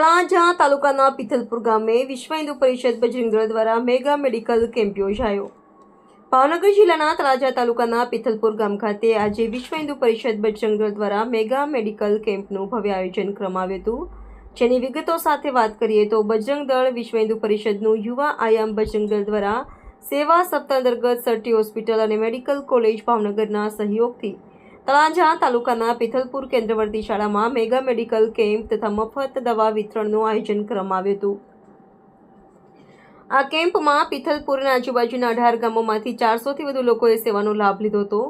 તળાજા તાલુકાના પિથલપુર ગામે વિશ્વ હિન્દુ પરિષદ બજરંગ દ્વારા મેગા મેડિકલ કેમ્પ યોજાયો. ભાવનગર જિલ્લાના તળાજા તાલુકાના પિથલપુર ગામ ખાતે આજે વિશ્વ હિન્દુ પરિષદ બજરંગ દ્વારા મેગા મેડિકલ કેમ્પનું ભવ્ય આયોજન કરવામાં આવ્યું હતું. જેની વિગતો સાથે વાત કરીએ તો બજરંગ વિશ્વ હિન્દુ પરિષદનું યુવા આયામ બજરંગ દ્વારા સેવા સપ્તાહ અંતર્ગત સરટી હોસ્પિટલ અને મેડિકલ કોલેજ ભાવનગરના સહયોગથી તળાજા તાલુકાના પિથલપુર કેન્દ્રવર્તી શાળામાં મેગા મેડિકલ કેમ્પ તથા મફત દવા વિતરણનું આયોજન કરવામાં આવ્યું હતું. આ કેમ્પમાં પિથલપુરના આજુબાજુના અઢાર ગામોમાંથી ચારસોથી વધુ લોકોએ સેવાનો લાભ લીધો હતો.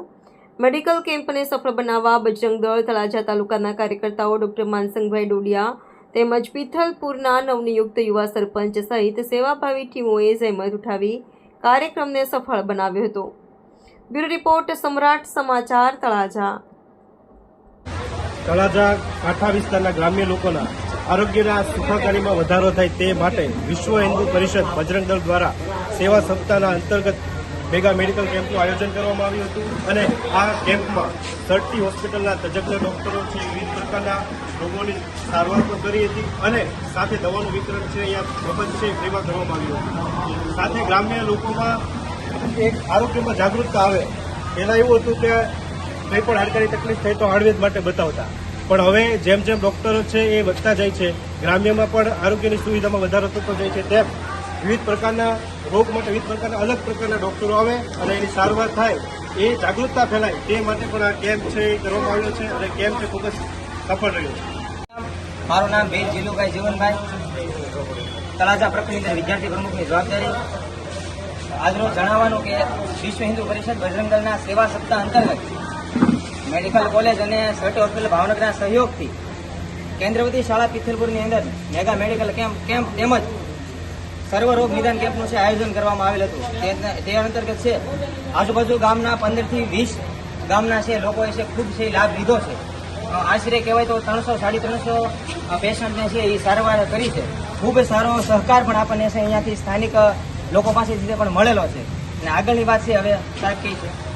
મેડિકલ કેમ્પને સફળ બનાવવા બજરંગ દળ, તળાજા તાલુકાના કાર્યકર્તાઓ ડોક્ટર માનસંગભાઈ ડોડિયા તેમજ પિથલપુરના નવનિયુક્ત યુવા સરપંચ સહિત સેવાભાવી ટીમોએ જહેમત ઉઠાવી કાર્યક્રમને સફળ બનાવ્યો હતો. બ્યુરો રિપોર્ટ સમ્રાટ સમાચાર તળાજા. તળાજા કાંઠા વિસ્તારના ગ્રામ્ય લોકોના આરોગ્યના સુખાકારીમાં વધારો થાય તે માટે વિશ્વ હિન્દુ પરિષદ બજરંગ દળ દ્વારા સેવા સપ્તાહના અંતર્ગત મેગા મેડિકલ કેમ્પનું આયોજન કરવામાં આવ્યું હતું અને આ કેમ્પમાં સર્ટી હોસ્પિટલના તજજ્ઞ ડોક્ટરો છે વિવિધ પ્રકારના રોગોની સારવાર પણ કરી હતી અને સાથે દવાનું વિતરણ છે, અહીંયા પ્રબંધ છે ફ્રીમાં કરવામાં આવ્યું હતું. સાથે ગ્રામ્ય લોકોમાં એક આરોગ્યમાં જાગૃતતા આવે. પહેલાં એવું હતું કે કંઈ પણ હાડકાની તકલીફ થઈ તો હાડવેદ માટે બતાવતા. પણ હવે જેમ જેમ ડૉક્ટરો છે એ વધતા જાય છે. ગ્રામ્યમાં પણ આરોગ્યની સુવિધામાં વધારો થતો જાય છે તેમ વિવિધ પ્રકારના રોગ માટે વિવિધ પ્રકારના અલગ પ્રકારના ડૉક્ટરો આવે અને એની સારવાર થાય એ જાગૃતતા ફેલાય તે માટે પણ આ કેમ્પ છે એ કરવામાં આવ્યો છે અને કેમ્પ છે ખૂબ જ સફળ રહ્યો છે. મારું નામ ભીલ જીલુભાઈ જીવનભાઈ. તળાજા પ્રખંડ વિદ્યાર્થી પ્રમુખની જવાબદારી. આજનું જણાવવાનું કે વિશ્વ હિન્દુ પરિષદ બજરંગ સેવા સપ્તાહ અંતર્ગત મેડિકલ કોલેજ અને સર્ટી હોસ્પિટલ ભાવનગરના સહયોગથી કેન્દ્રવતી શાળા પિથલપુરની અંદર મેગા મેડિકલ કેમ્પ કેમ્પ તેમજ સર્વ રોગ નિદાન કેમ્પનું છે આયોજન કરવામાં આવેલ હતું. તે- અંતર્ગત છે, આજુબાજુ ગામના પંદરથી વીસ ગામના છે, લોકોએ છે, ખૂબ છે લાભ લીધો છે. આશરે કહેવાય તો ત્રણસો, સાડી ત્રણસો પેશન્ટને છે, એ સારવાર કરી છે. ખૂબ સારો સહકાર પણ આપણને છે અહીંયાથી સ્થાનિક લોકો પાસેથી પણ મળેલો છે. અને આગળની વાત છે હવે સાહેબ કહે છે?